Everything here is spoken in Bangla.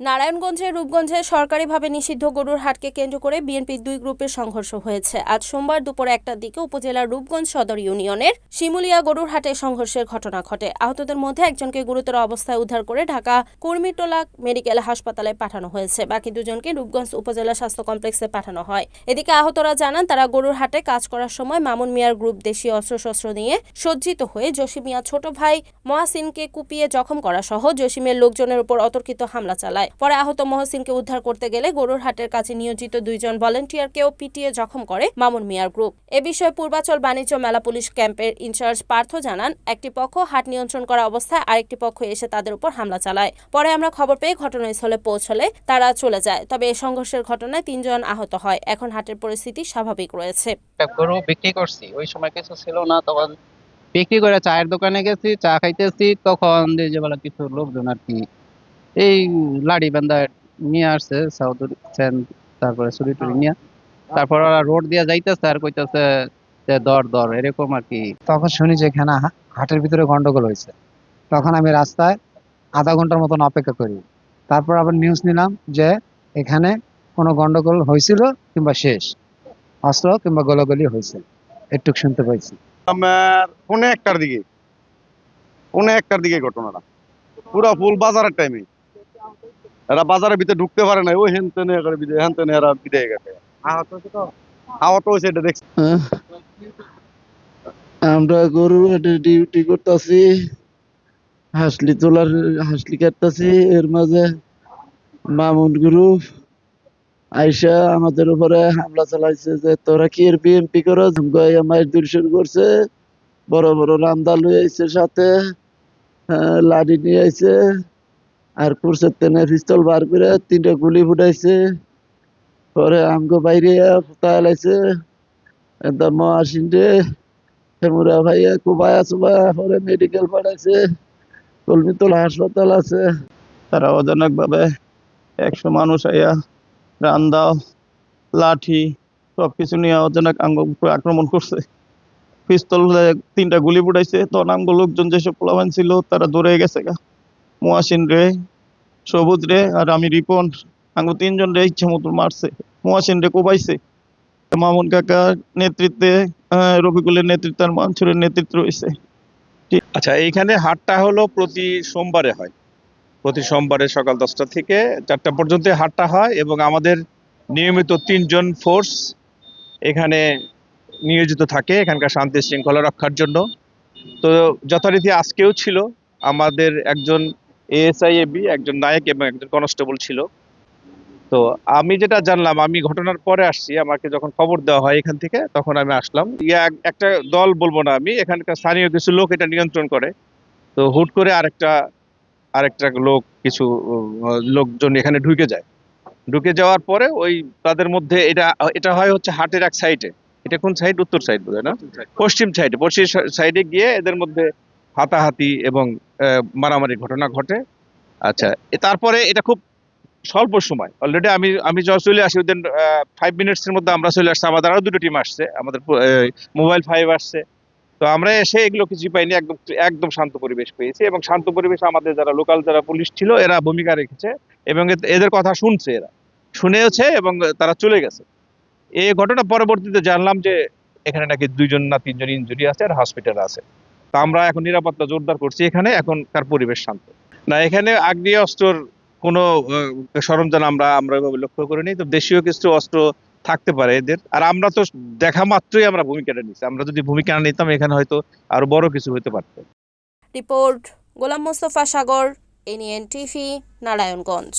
নারায়ণগঞ্জের রূপগঞ্জে সরকারিভাবে নিষিদ্ধ গরুর হাটকে কেন্দ্র করে বিএনপির দুই গ্রুপের সংঘর্ষ হয়েছে। আজ সোমবার দুপুর একটার দিকে উপজেলার রূপগঞ্জ সদর ইউনিয়নের শিমুলিয়া গরুর হাটে সংঘর্ষের ঘটনা ঘটে। আহতদের মধ্যে একজনকে গুরুতর অবস্থায় উদ্ধার করে ঢাকা কুর্মিটোলা মেডিকেল হাসপাতালে পাঠানো হয়েছে। বাকি দুজনকে রূপগঞ্জ উপজেলা স্বাস্থ্য কমপ্লেক্সে পাঠানো হয়। এদিকে আহতরা জানান, তারা গরুর হাটে কাজ করার সময় মামুন মিয়ার গ্রুপ দেশীয় অস্ত্রশস্ত্র নিয়ে সজ্জিত হয়ে জসিম মিয়া ছোট ভাই মহাসিনকে কুপিয়ে জখম করা সহ জসিমের লোকজনের উপর অতর্কিত হামলা চালায়। পরে আহত মহসিনকে উদ্ধার করতে গেলে গরুর হাটের কাছে নিয়োজিত দুইজন ভলেন্টিয়ারকেও পিটিয়ে জখম করে মামুন মিয়ার গ্রুপ। এ বিষয়ে পূর্বাচল বাণিজ্য মেলা পুলিশ ক্যাম্পের ইনচার্জ পার্থ জানান, একটি পক্ষ হাট নিয়ন্ত্রণ করা অবস্থায় আরেকটি পক্ষ এসে তাদের উপর হামলা চালায়। পরে আমরা খবর পেয়ে ঘটনাস্থলে পৌঁছলে তারা চলে যায়, তবে এই সংঘর্ষের ঘটনায় তিনজন আহত হয়। এখন হাটের পরিস্থিতি স্বাভাবিক রয়েছে। গরু বিক্রি করছি, ওই সময় কিছু ছিল না, তখন বিক্রি করে চায়ের দোকানে গেছি, চা খাইতেছি, তখন যে যে কিছু লোকজন আর কি এই লাড়ি বান্ধা নিয়ে আসছে সাউদুর সেন তারপরে ছুরি টুরি নিয়ে। তারপর ওরা রোড দিয়ে যাইতেছে আর কইতেছে যে দর দর এরকম আর কি। তখন শুনি যে এখানে হাটের ভিতরে গন্ডগোল হয়েছে তখন আমি রাস্তায় আধা ঘণ্টার মতন অপেক্ষা করি। তারপর আবার নিউজ নিলাম যে এখানে কোনো গন্ডগোল হয়েছিল কিংবা শেষ অস্ত্র কিংবা গোলাগুলি হয়েছে একটু শুনতে পাইছি। আমার পৌনে একটার দিকে পৌনে একটার দিকে ঘটনাটা। পুরো ফুল বাজারের টাইমে এরা বাজারের ভিতরে ঢুকতে পারে না ওই হেন তেনে করে বিদে হেন তেনে এরা বিদায় গেছে। আহত হয়েছে এটা দেখছি। আমরা গরু হাটে ডিউটি করতেছি হাসলি তোলার হাসলি কাটতেছি এর মাঝে মামুন গ্রুপ আইসা আমাদের উপরে হামলা চালাইছে যে তোরা কি এর বিএমপি করো আমার দূরসুর করছে বড় বড় রামদা লই আইছে সাথে আহ, লাঠি নিয়ে আইছে। আর কুরসের তেনে পিস্তল বার করে তিনটা গুলি ফুটাইছে। পরে আমগো বাইরে ফুটাই লাইছে একদম মহাসিন্ডে ফেমুরা ভাইয়া কুবায়া সুবায়া পরে মেডিকেল পাঠাইছে। কলমিতলা হাসপাতাল আছে। তারা অজানক ভাবে একশো মানুষ আইয়া রান্দাও লাঠি সবকিছু নিয়ে অজানক আঙ্গ আক্রমণ করছে। পিস্তল তিনটা গুলি ফুটাইছে। তখন আমগো লোকজন যেসব পোলাবান ছিল তারা দৌড়ে গেছে গা। মোয়াসিন রে সবুজ রে, আর আমি রিপন। আঙ্গো তিনজন রে, ইচ্ছে মতো মারছে। মোয়াসিন রে কোবাইছে মামুন কাকার নেতৃত্বে রফিকুলের নেতৃত্বে, আর মানসুরের নেতৃত্ব রয়েছে। আচ্ছা এইখানে হাটটা হলো প্রতি সোমবারে হয়। প্রতি সোমবারে সকাল দশটা থেকে চারটা পর্যন্ত হাটটা হয় এবং আমাদের নিয়মিত তিনজন ফোর্স এখানে নিয়োজিত থাকে এখানকার শান্তি শৃঙ্খলা রক্ষার জন্য। তো যথারীতি আজকেও ছিল। আমাদের একজন এএসআই এবি একজন নায়ক এবং একজন কনস্টেবল ছিল। তো আমি যেটা জানলাম আমি ঘটনার পরে আসছি আমাকে যখন খবর দেওয়া হয় এখান থেকে তখন আমি আসলাম। ইয়া একটা দল বলব না আমি এখানকার স্থানীয় কিছু লোক এটা নিয়ন্ত্রণ করে। তো হুট করে আরেকটা আরেকটা লোক কিছু লোকজন এখানে ঢুকে যায়। ঢুকে যাওয়ার পরে ওই তাদের মধ্যে এটা এটা হয় হচ্ছে হাটের এক সাইডে এটা কোন সাইড উত্তর সাইড বোধ না? পশ্চিম সাইডে পশ্চিম সাইডে গিয়ে এদের মধ্যে হাতাহাতি এবং মারামারি ঘটনা ঘটে। আচ্ছা তারপরে এটা খুব স্বল্প সময়। অলরেডি আমি আমি যখন চলে আসি উইদিন ফাইভ মিনিটসের মধ্যে আমরা চলে আসছি। আমাদের আরও দুটো টিম আসছে। আমাদের মোবাইল ফাইভ আসছে। তো আমরা এসে এগুলো কিছু পাইনি। একদম একদম শান্ত পরিবেশ পেয়েছি এবং শান্ত পরিবেশ আমাদের যারা লোকাল যারা পুলিশ ছিল, এরা ভূমিকা রেখেছে এবং এদের কথা শুনছে এরা। শুনেওছে এবং তারা চলে গেছে। এই ঘটনা পরবর্তীতে জানলাম যে, এখানে নাকি দুইজন না তিনজন ইঞ্জুরি আছে আর হসপিটাল আছে। তো আমরা এখন নিরাপত্তা জোরদার করছি এখানে এখনকার পরিবেশ শান্ত। না, এখানে আগ্নেয় অস্ত্রর কোনো সরঞ্জাম আমরা আমরা এভাবে লক্ষ্য করিনি, তো দেশীয় কিছু অস্ত্র থাকতে পারে এদের। আর আমরা তো দেখা মাত্রই আমরা ভূমিকাটা নিচ্ছি আমরা যদি ভূমিকা নিতাম, এখানে হয়তো আরও বড় কিছু হতে পারতো। Report Golam Mostafa Sagar NN TV Narayanganj.